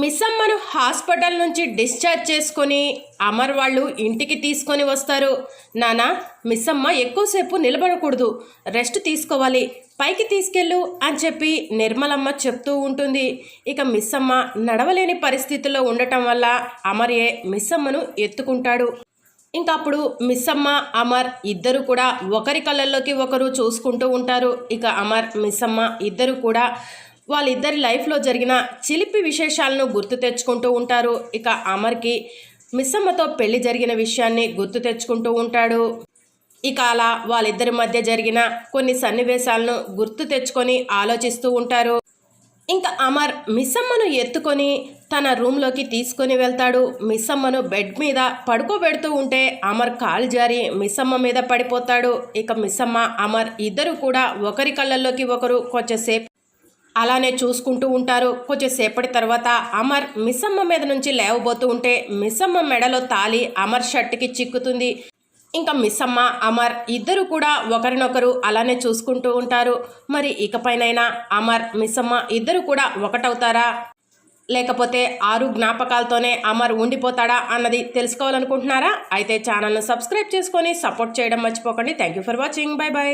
మిస్సమ్మను hospital నుంచి discharge చేసుకొని అమర్ వాళ్ళు ఇంటికి తీసుకొని వస్తారు. నానా మిస్సమ్మ ఎక్కువసేపు నిలబడకూడదు. రెస్ట్ తీసుకోవాలి. పైకి తీసుకెళ్ళు అని చెప్పి నిర్మలమ్మ చెప్తూ ఉంటుంది. ఇక మిస్సమ్మ నడవలేని పరిస్థితిలో ఉండటం వల్ల అమర్యే మిస్సమ్మను ఎత్తుకుంటాడు. ఇంకా అప్పుడు మిస్సమ్మ అమర్ ఇద్దరు కూడా ఒకరి కళ్ళల్లోకి ఒకరు చూసుకుంటూ ఉంటారు. ఇక అమర్ మిస్సమ్మ ఇద్దరు కూడా వాళ్ళిద్దరి లైఫ్లో జరిగిన చిలిపి విశేషాలను గుర్తు తెచ్చుకుంటూ ఉంటారు. ఇక అమర్కి మిస్సమ్మతో పెళ్ళి జరిగిన విషయాన్ని గుర్తు తెచ్చుకుంటూ ఉంటాడు. ఇక అలా వాళ్ళిద్దరి మధ్య జరిగిన కొన్ని సన్నివేశాలను గుర్తు తెచ్చుకొని ఆలోచిస్తూ ఉంటారు. ఇంకా అమర్ మిస్సమ్మను ఎత్తుకొని తన రూమ్లోకి తీసుకొని వెళ్తాడు. మిస్సమ్మను బెడ్ మీద పడుకోబెడుతూ ఉంటే అమర్ కాలు జారి మిస్సమ్మ మీద పడిపోతాడు. ఇక మిస్సమ్మ అమర్ ఇద్దరు కూడా ఒకరి కళ్ళల్లోకి ఒకరు కొంచెంసేపు అలానే చూసుకుంటూ ఉంటారు. కొంచెంసేపటి తర్వాత అమర్ మిస్సమ్మ మీద నుంచి లేవబోతూ ఉంటే మిస్సమ్మ మెడలో తాలి అమర్ షర్ట్కి చిక్కుతుంది. ఇంకా మిస్సమ్మ అమర్ ఇద్దరు కూడా ఒకరినొకరు అలానే చూసుకుంటూ ఉంటారు. మరి ఇకపైనైనా అమర్ మిస్సమ్మ ఇద్దరు కూడా ఒకటవుతారా? లేకపోతే ఆరు జ్ఞాపకాలతోనే అమర్ ఉండిపోతాడా అన్నది తెలుసుకోవాలనుకుంటున్నారా? అయితే ఛానల్ను సబ్స్క్రైబ్ చేసుకొని సపోర్ట్ చేయడం మర్చిపోకండి. Thank you for watching. Bye bye